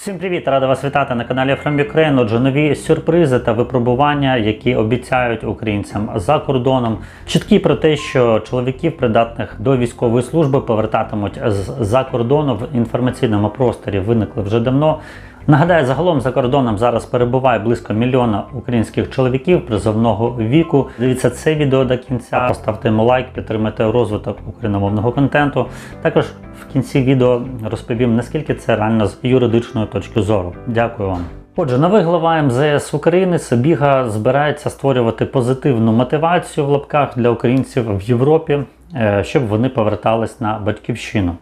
Всім привіт! Рада вас вітати на каналі From Ukraine. Отже, нові сюрпризи та випробування, які обіцяють українцям за кордоном. Чіткі про те, що чоловіків, придатних до військової служби, повертатимуть з-за кордону в інформаційному просторі. Виникли вже давно. Нагадаю, загалом за кордоном зараз перебуває близько мільйона українських чоловіків призовного віку. Дивіться це відео до кінця. Поставте йому лайк, підтримайте розвиток україномовного контенту. Також в кінці відео розповім наскільки це реально з юридичної точки зору. Дякую вам. Отже, новий глава МЗС України Собіга збирається створювати позитивну мотивацію в лапках для українців в Європі, е, щоб вони повертались на батьківщину.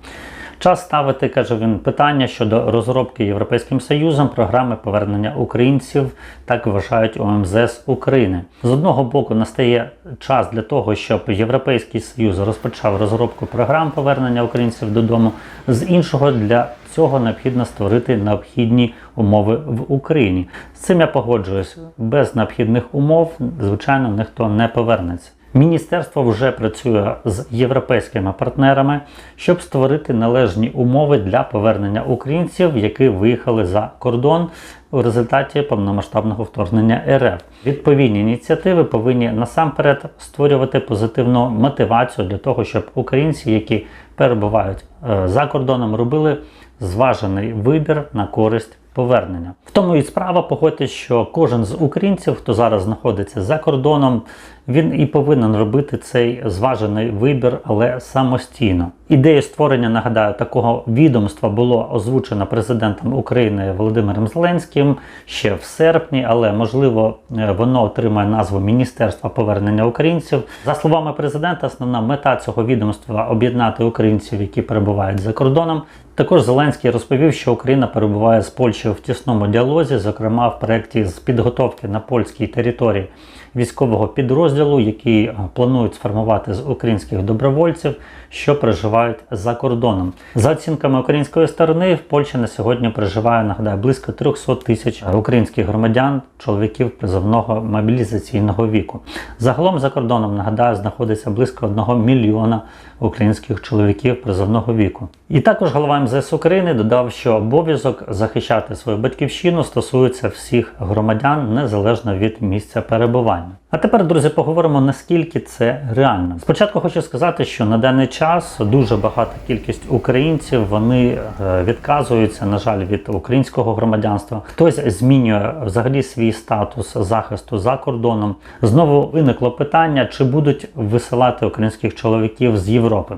Час ставити, каже він, питання щодо розробки Європейським Союзом програми повернення українців, так вважають у МЗС України. З одного боку настає час для того, щоб Європейський Союз розпочав розробку програм повернення українців додому. З іншого для цього необхідно створити необхідні умови в Україні. З цим я погоджуюсь. Без необхідних умов, звичайно, ніхто не повернеться. Міністерство вже працює з європейськими партнерами, щоб створити належні умови для повернення українців, які виїхали за кордон у результаті повномасштабного вторгнення РФ. Відповідні ініціативи повинні насамперед створювати позитивну мотивацію для того, щоб українці, які перебувають е, за кордоном, робили зважений вибір на користь повернення. В тому і справа погодьтесь, що кожен з українців, хто зараз знаходиться за кордоном, він і повинен робити цей зважений вибір, але самостійно. Ідея створення, нагадаю, такого відомства було озвучено президентом України Володимиром Зеленським ще в серпні, але можливо е, воно отримає назву Міністерства повернення українців. За словами президента, основна мета цього відомства об'єднати українців, які перебувають за кордоном. Також Зеленський розповів, що Україна перебуває з Польщею в тісному діалозі, зокрема в проєкті з підготовки на польській території військового підрозділу, який е, планують сформувати з українських добровольців, що проживають за кордоном. За оцінками української сторони, в Польщі на сьогодні проживає нагадаю близько 300 тисяч українських громадян, чоловіків призовного мобілізаційного віку. Загалом за кордоном нагадаю знаходиться близько 1 мільйона українських чоловіків призовного віку. І також голова МЗС України додав, що обов'язок захищати свою батьківщину стосується всіх громадян незалежно від місця перебування. down. А тепер, друзі, поговоримо наскільки це реально. Спочатку хочу сказати, що на даний час дуже багата кількість українців вони е, відказуються, на жаль, від українського громадянства. Хтось змінює взагалі свій статус захисту за кордоном. Знову виникло питання, чи будуть висилати українських чоловіків з Європи.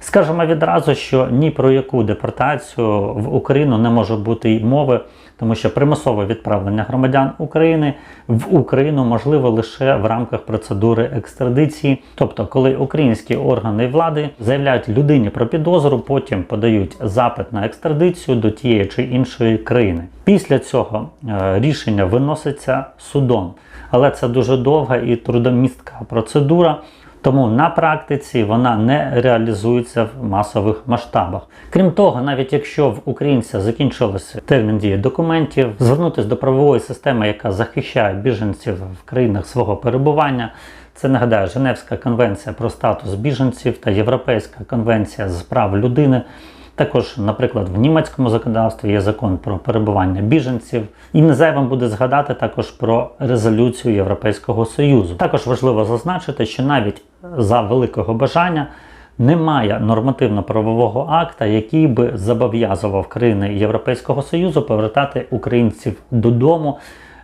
Скажемо відразу, що ні про яку депортацію в Україну не може бути й мови, тому що примусове відправлення громадян України в Україну можливо лише в рамках процедури екстрадиції, тобто, коли українські органи влади заявляють людині про підозру, потім подають запит на екстрадицію до тієї чи іншої країни. Після цього е, рішення виноситься судом, але це дуже довга і трудомістка процедура. Тому на практиці вона не реалізується в масових масштабах. Крім того, навіть якщо в українця закінчився термін дії документів, звернутися до правової системи, яка захищає біженців в країнах свого перебування. Це нагадаю Женевська конвенція про статус біженців та Європейська конвенція з прав людини. Також, наприклад, в німецькому законодавстві є закон про перебування біженців. І не зайвим буде згадати також про резолюцію Європейського Союзу. Також важливо зазначити, що навіть за великого бажання немає нормативно-правового акта, який би зобов'язував країни Європейського Союзу повертати українців додому.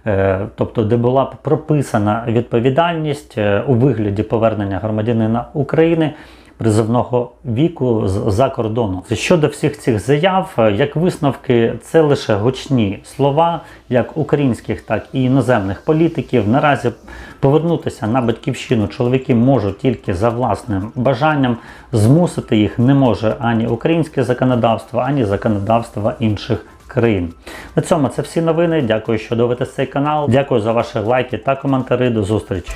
Е, Тобто, де була б прописана відповідальність е, у вигляді повернення громадянина України призовного віку з-за кордону. Щодо всіх цих заяв, е, як висновки, це лише гучні слова, як українських, так і іноземних політиків. Наразі повернутися на батьківщину чоловіки можуть тільки за власним бажанням. Змусити їх не може ані українське законодавство, ані законодавство інших. Країн. На цьому це всі новини. Дякую, що дивитесь цей канал. Дякую за ваші лайки та коментарі. До зустрічі.